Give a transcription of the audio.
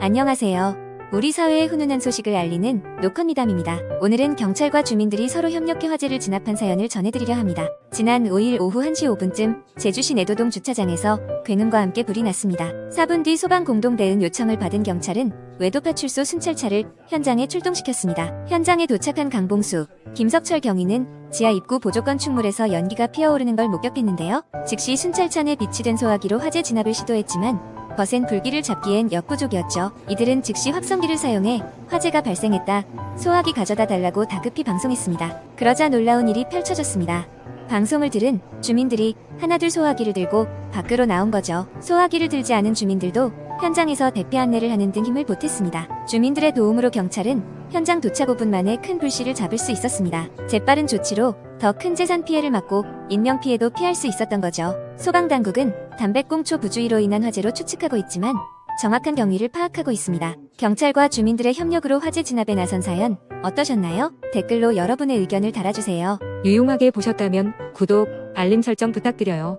안녕하세요. 우리 사회의 훈훈한 소식을 알리는 노컷미담입니다. 오늘은 경찰과 주민들이 서로 협력해 화재를 진압한 사연을 전해드리려 합니다. 지난 5일 오후 1시 5분쯤 제주시 내도동 주차장에서 굉음과 함께 불이 났습니다. 4분 뒤 소방 공동 대응 요청을 받은 경찰은 외도파출소 순찰차를 현장에 출동시켰습니다. 현장에 도착한 강봉수, 김석철 경위는 지하 입구 보조건 충물에서 연기가 피어오르는 걸 목격했는데요. 즉시 순찰차 내 비치된 소화기로 화재 진압을 시도했지만 거센 불길을 잡기엔 역부족이었죠. 이들은 즉시 확성기를 사용해 화재가 발생했다. 소화기 가져다 달라고 다급히 방송했습니다. 그러자 놀라운 일이 펼쳐졌습니다. 방송을 들은 주민들이 하나둘 소화기를 들고 밖으로 나온 거죠. 소화기를 들지 않은 주민들도 현장에서 대피 안내를 하는 등 힘을 보탰습니다. 주민들의 도움으로 경찰은 현장 도착 5분 만에 큰 불씨를 잡을 수 있었습니다. 재빠른 조치로 더 큰 재산 피해를 막고 인명 피해도 피할 수 있었던 거죠. 소방당국은 담배꽁초 부주의로 인한 화재로 추측하고 있지만 정확한 경위를 파악하고 있습니다. 경찰과 주민들의 협력으로 화재 진압에 나선 사연 어떠셨나요? 댓글로 여러분의 의견을 달아주세요. 유용하게 보셨다면 구독, 알림 설정 부탁드려요.